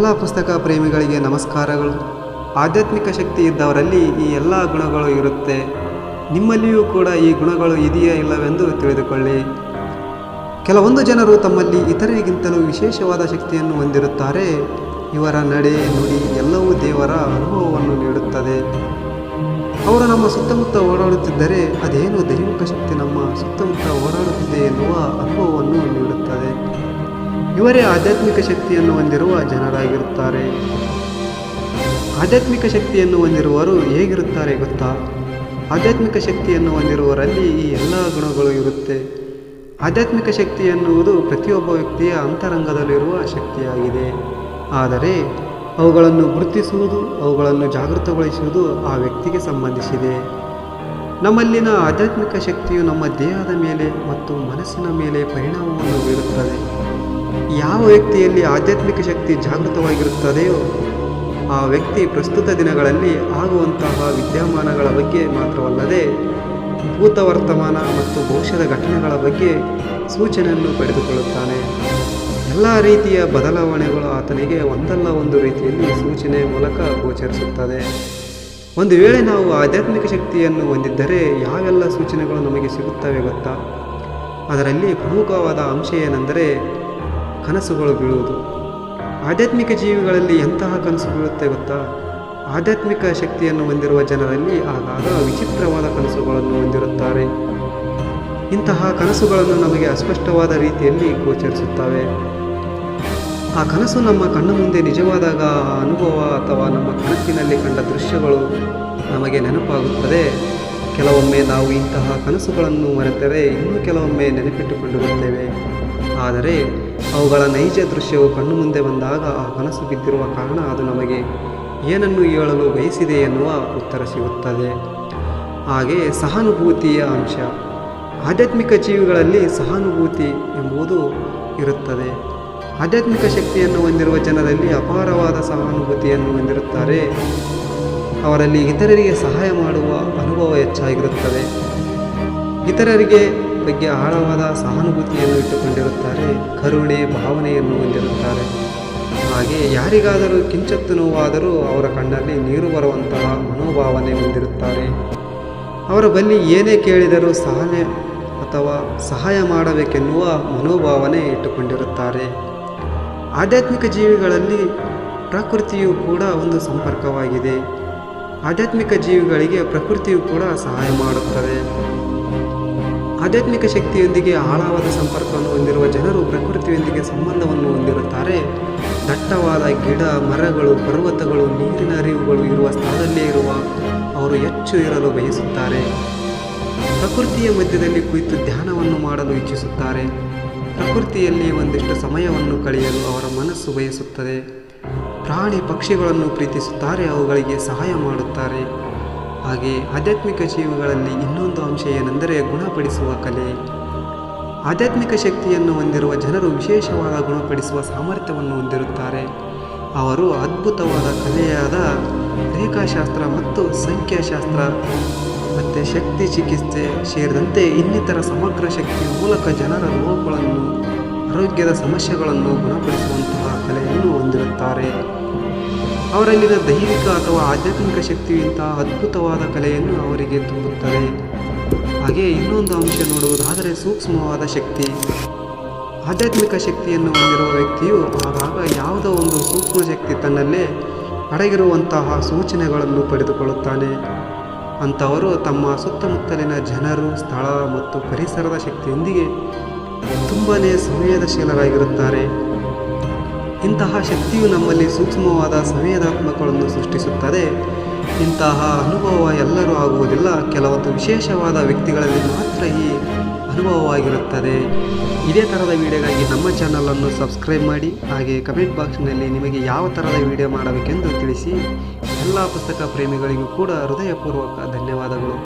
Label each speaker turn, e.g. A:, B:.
A: ಎಲ್ಲ ಪುಸ್ತಕ ಪ್ರೇಮಿಗಳಿಗೆ ನಮಸ್ಕಾರಗಳು. ಆಧ್ಯಾತ್ಮಿಕ ಶಕ್ತಿ ಇದ್ದವರಲ್ಲಿ ಈ ಎಲ್ಲ ಗುಣಗಳು ಇರುತ್ತೆ. ನಿಮ್ಮಲ್ಲಿಯೂ ಕೂಡ ಈ ಗುಣಗಳು ಇದೆಯಾ ಇಲ್ಲವೆಂದು ತಿಳಿದುಕೊಳ್ಳಿ. ಕೆಲವೊಂದು ಜನರು ತಮ್ಮಲ್ಲಿ ಇತರರಿಗಿಂತಲೂ ವಿಶೇಷವಾದ ಶಕ್ತಿಯನ್ನು ಹೊಂದಿರುತ್ತಾರೆ. ಇವರ ನಡೆ, ನುಡಿ ಎಲ್ಲವೂ ದೇವರ ಅನುಭವವನ್ನು ನೀಡುತ್ತದೆ. ಅವರು ನಮ್ಮ ಸುತ್ತಮುತ್ತ ಓಡಾಡುತ್ತಿದ್ದರೆ ಅದೇನು ದೈವಿಕ ಶಕ್ತಿ ನಮ್ಮ ಸುತ್ತಮುತ್ತ ಓಡಾಡುತ್ತಿದೆ ಎನ್ನುವ ಅನುಭವವನ್ನು ನೀಡುತ್ತದೆ. ಇವರೇ ಆಧ್ಯಾತ್ಮಿಕ ಶಕ್ತಿಯನ್ನು ಹೊಂದಿರುವ ಜನರಾಗಿರುತ್ತಾರೆ. ಆಧ್ಯಾತ್ಮಿಕ ಶಕ್ತಿಯನ್ನು ಹೊಂದಿರುವವರು ಹೇಗಿರುತ್ತಾರೆ ಗೊತ್ತಾ? ಆಧ್ಯಾತ್ಮಿಕ ಶಕ್ತಿಯನ್ನು ಹೊಂದಿರುವವರಲ್ಲಿ ಈ ಎಲ್ಲ ಗುಣಗಳು ಇರುತ್ತೆ. ಆಧ್ಯಾತ್ಮಿಕ ಶಕ್ತಿ ಎನ್ನುವುದು ಪ್ರತಿಯೊಬ್ಬ ವ್ಯಕ್ತಿಯ ಅಂತರಂಗದಲ್ಲಿರುವ ಶಕ್ತಿಯಾಗಿದೆ. ಆದರೆ, ಅವುಗಳನ್ನು ಗುರುತಿಸುವುದು, ಅವುಗಳನ್ನು ಜಾಗೃತಗೊಳಿಸುವುದು ಆ ವ್ಯಕ್ತಿಗೆ ಸಂಬಂಧಿಸಿದೆ. ನಮ್ಮಲ್ಲಿನ ಆಧ್ಯಾತ್ಮಿಕ ಶಕ್ತಿಯು ನಮ್ಮ ದೇಹದ ಮೇಲೆ ಮತ್ತು ಮನಸ್ಸಿನ ಮೇಲೆ ಪರಿಣಾಮವನ್ನು ಬೀರುತ್ತದೆ ಯಾವ ವ್ಯಕ್ತಿಯಲ್ಲಿ ಆಧ್ಯಾತ್ಮಿಕ ಶಕ್ತಿ ಜಾಗೃತವಾಗಿರುತ್ತದೆಯೋ, ಆ ವ್ಯಕ್ತಿ ಪ್ರಸ್ತುತ ದಿನಗಳಲ್ಲಿ ಆಗುವಂತಹ ವಿದ್ಯಮಾನಗಳ ಬಗ್ಗೆ ಮಾತ್ರವಲ್ಲದೆ ಭೂತ ವರ್ತಮಾನ ಮತ್ತು ಭವಿಷ್ಯದ ಘಟನೆಗಳ ಬಗ್ಗೆ ಸೂಚನೆಯನ್ನು ಪಡೆದುಕೊಳ್ಳುತ್ತಾನೆ. ಎಲ್ಲ ರೀತಿಯ ಬದಲಾವಣೆಗಳು ಆತನಿಗೆ ಒಂದಲ್ಲ ಒಂದು ರೀತಿಯಲ್ಲಿ ಸೂಚನೆ ಮೂಲಕ ಗೋಚರಿಸುತ್ತದೆ. ಒಂದು ವೇಳೆ ನಾವು ಆಧ್ಯಾತ್ಮಿಕ ಶಕ್ತಿಯನ್ನು ಹೊಂದಿದ್ದರೆ ಯಾವೆಲ್ಲ ಸೂಚನೆಗಳು ನಮಗೆ ಸಿಗುತ್ತವೆ ಗೊತ್ತಾ? ಅದರಲ್ಲಿ ಪ್ರಮುಖವಾದ ಅಂಶ ಏನೆಂದರೆ ಕನಸುಗಳು ಬೀಳುವುದು. ಆಧ್ಯಾತ್ಮಿಕ ಜೀವಿಗಳಲ್ಲಿ ಎಂತಹ ಕನಸು ಬೀಳುತ್ತೆ ಗೊತ್ತಾ? ಆಧ್ಯಾತ್ಮಿಕ ಶಕ್ತಿಯನ್ನು ಹೊಂದಿರುವ ಜನರಲ್ಲಿ ಆಗಾಗ ವಿಚಿತ್ರವಾದ ಕನಸುಗಳನ್ನು ಹೊಂದಿರುತ್ತಾರೆ. ಇಂತಹ ಕನಸುಗಳನ್ನು ನಮಗೆ ಅಸ್ಪಷ್ಟವಾದ ರೀತಿಯಲ್ಲಿ ಗೋಚರಿಸುತ್ತವೆ. ಆ ಕನಸು ನಮ್ಮ ಕಣ್ಣ ಮುಂದೆ ನಿಜವಾದಾಗ ಅನುಭವ ಅಥವಾ ನಮ್ಮ ಕನಸಿನಲ್ಲಿ ಕಂಡ ದೃಶ್ಯಗಳು ನಮಗೆ ನೆನಪಾಗುತ್ತದೆ. ಕೆಲವೊಮ್ಮೆ ನಾವು ಇಂತಹ ಕನಸುಗಳನ್ನು ಮರೆತರೆ ಇನ್ನೂ ಕೆಲವೊಮ್ಮೆ ನೆನಪಿಟ್ಟುಕೊಂಡಿರುತ್ತೇವೆ. ಆದರೆ ಅವುಗಳ ನೈಜ ದೃಶ್ಯವು ಕಣ್ಣು ಮುಂದೆ ಬಂದಾಗ ಆ ಕನಸು ಬಿದ್ದಿರುವ ಕಾರಣ ಅದು ನಮಗೆ ಏನನ್ನು ಹೇಳಲು ಬಯಸಿದೆ ಎನ್ನುವ ಉತ್ತರ ಸಿಗುತ್ತದೆ. ಹಾಗೆ ಸಹಾನುಭೂತಿಯ ಅಂಶ, ಆಧ್ಯಾತ್ಮಿಕ ಜೀವಿಗಳಲ್ಲಿ ಸಹಾನುಭೂತಿ ಎಂಬುದು ಇರುತ್ತದೆ. ಆಧ್ಯಾತ್ಮಿಕ ಶಕ್ತಿಯನ್ನು ಹೊಂದಿರುವ ಜನರಲ್ಲಿ ಅಪಾರವಾದ ಸಹಾನುಭೂತಿಯನ್ನು ಹೊಂದಿರುತ್ತಾರೆ. ಅವರಲ್ಲಿ ಇತರರಿಗೆ ಸಹಾಯ ಮಾಡುವ ಅನುಭವ ಹೆಚ್ಚಾಗಿರುತ್ತದೆ. ಇತರರಿಗೆ ಬಗ್ಗೆ ಆಳವಾದ ಸಹಾನುಭೂತಿಯನ್ನು ಇಟ್ಟುಕೊಂಡಿರುತ್ತಾರೆ. ಕರುಣೆ ಭಾವನೆಯನ್ನು ಹೊಂದಿರುತ್ತಾರೆ. ಹಾಗೆ ಯಾರಿಗಾದರೂ ಕಿಂಚತ್ತು ನೋವಾದರೂ ಅವರ ಕಣ್ಣಲ್ಲಿ ನೀರು ಬರುವಂತಹ ಮನೋಭಾವನೆ ಹೊಂದಿರುತ್ತಾರೆ. ಅವರ ಬಳಿ ಏನೇ ಕೇಳಿದರೂ ಸಹನೆ ಅಥವಾ ಸಹಾಯ ಮಾಡಬೇಕೆನ್ನುವ ಮನೋಭಾವನೆ ಇಟ್ಟುಕೊಂಡಿರುತ್ತಾರೆ. ಆಧ್ಯಾತ್ಮಿಕ ಜೀವಿಗಳಲ್ಲಿ ಪ್ರಕೃತಿಯು ಕೂಡ ಒಂದು ಸಂಪರ್ಕವಾಗಿದೆ. ಆಧ್ಯಾತ್ಮಿಕ ಜೀವಿಗಳಿಗೆ ಪ್ರಕೃತಿಯು ಕೂಡ ಸಹಾಯ ಮಾಡುತ್ತದೆ. ಆಧ್ಯಾತ್ಮಿಕ ಶಕ್ತಿಯೊಂದಿಗೆ ಆಳವಾದ ಸಂಪರ್ಕವನ್ನು ಹೊಂದಿರುವ ಜನರು ಪ್ರಕೃತಿಯೊಂದಿಗೆ ಸಂಬಂಧವನ್ನು ಹೊಂದಿರುತ್ತಾರೆ. ದಟ್ಟವಾದ ಗಿಡ, ಮರಗಳು, ಪರ್ವತಗಳು, ನೀರಿನ ಅರಿವುಗಳು ಇರುವ ಸ್ಥಳದಲ್ಲೇ ಇರುವ ಅವರು ಹೆಚ್ಚು ಇರಲು ಬಯಸುತ್ತಾರೆ. ಪ್ರಕೃತಿಯ ಮಧ್ಯದಲ್ಲಿ ಕುಳಿತು ಧ್ಯಾನವನ್ನು ಮಾಡಲು ಇಚ್ಛಿಸುತ್ತಾರೆ. ಪ್ರಕೃತಿಯಲ್ಲಿ ಒಂದಿಷ್ಟು ಸಮಯವನ್ನು ಕಳೆಯಲು ಅವರ ಮನಸ್ಸು ಬಯಸುತ್ತದೆ. ಪ್ರಾಣಿ ಪಕ್ಷಿಗಳನ್ನು ಪ್ರೀತಿಸುತ್ತಾರೆ, ಅವುಗಳಿಗೆ ಸಹಾಯ ಮಾಡುತ್ತಾರೆ. ಹಾಗೆ ಆಧ್ಯಾತ್ಮಿಕ ಜೀವಿಗಳಲ್ಲಿ ಇನ್ನೊಂದು ಅಂಶ ಏನೆಂದರೆ ಗುಣಪಡಿಸುವ ಕಲೆ. ಆಧ್ಯಾತ್ಮಿಕ ಶಕ್ತಿಯನ್ನು ಹೊಂದಿರುವ ಜನರು ವಿಶೇಷವಾದ ಗುಣಪಡಿಸುವ ಸಾಮರ್ಥ್ಯವನ್ನು ಹೊಂದಿರುತ್ತಾರೆ. ಅವರು ಅದ್ಭುತವಾದ ಕಲೆಯಾದ ರೇಖಾಶಾಸ್ತ್ರ ಮತ್ತು ಸಂಖ್ಯಾಶಾಸ್ತ್ರ ಮತ್ತು ಶಕ್ತಿ ಚಿಕಿತ್ಸೆ ಸೇರಿದಂತೆ ಇನ್ನಿತರ ಸಮಗ್ರ ಶಕ್ತಿಯ ಮೂಲಕ ಜನರ ರೋಗಗಳನ್ನು ಆರೋಗ್ಯದ ಸಮಸ್ಯೆಗಳನ್ನು ಗುಣಪಡಿಸುವಂತಹ ಕಲೆಯನ್ನು ಹೊಂದಿರುತ್ತಾರೆ. ಅವರಲ್ಲಿನ ದೈಹಿಕ ಅಥವಾ ಆಧ್ಯಾತ್ಮಿಕ ಶಕ್ತಿಯಂತಹ ಅದ್ಭುತವಾದ ಕಲೆಯನ್ನು ಅವರಿಗೆ ತುಂಬುತ್ತದೆ. ಹಾಗೆ ಇನ್ನೊಂದು ಅಂಶ ನೋಡುವುದಾದರೆ ಸೂಕ್ಷ್ಮವಾದ ಶಕ್ತಿ. ಆಧ್ಯಾತ್ಮಿಕ ಶಕ್ತಿಯನ್ನು ಹೊಂದಿರುವ ವ್ಯಕ್ತಿಯು ಆಗಾಗ ಯಾವುದೋ ಒಂದು ಸೂಕ್ಷ್ಮ ಶಕ್ತಿ ತನ್ನಲ್ಲೇ ಅಡಗಿರುವಂತಹ ಸೂಚನೆಗಳನ್ನು ಪಡೆದುಕೊಳ್ಳುತ್ತಾನೆ. ಅಂಥವರು ತಮ್ಮ ಸುತ್ತಮುತ್ತಲಿನ ಜನರು, ಸ್ಥಳ ಮತ್ತು ಪರಿಸರದ ಶಕ್ತಿಯೊಂದಿಗೆ ತುಂಬಾ ಸಂವೇದಶೀಲರಾಗಿರುತ್ತಾರೆ. ಇಂತಹ ಶಕ್ತಿಯು ನಮ್ಮಲ್ಲಿ ಸೂಕ್ಷ್ಮವಾದ ಸಂವೇದಾತ್ಮಕಗಳನ್ನು ಸೃಷ್ಟಿಸುತ್ತದೆ. ಇಂತಹ ಅನುಭವ ಎಲ್ಲರೂ ಆಗುವುದಿಲ್ಲ. ಕೆಲವೊಂದು ವಿಶೇಷವಾದ ವ್ಯಕ್ತಿಗಳಲ್ಲಿ ಮಾತ್ರ ಈ ಅನುಭವವಾಗಿರುತ್ತದೆ. ಇದೇ ಥರದ ವಿಡಿಯೋಗಾಗಿ ನಮ್ಮ ಚಾನಲನ್ನು ಸಬ್ಸ್ಕ್ರೈಬ್ ಮಾಡಿ, ಹಾಗೆ ಕಮೆಂಟ್ ಬಾಕ್ಸ್ನಲ್ಲಿ ನಿಮಗೆ ಯಾವ ಥರದ ವಿಡಿಯೋ ಮಾಡಬೇಕೆಂದು ತಿಳಿಸಿ. ಎಲ್ಲ ಪುಸ್ತಕ ಪ್ರೇಮಿಗಳಿಗೂ ಕೂಡ ಹೃದಯಪೂರ್ವಕ ಧನ್ಯವಾದಗಳು.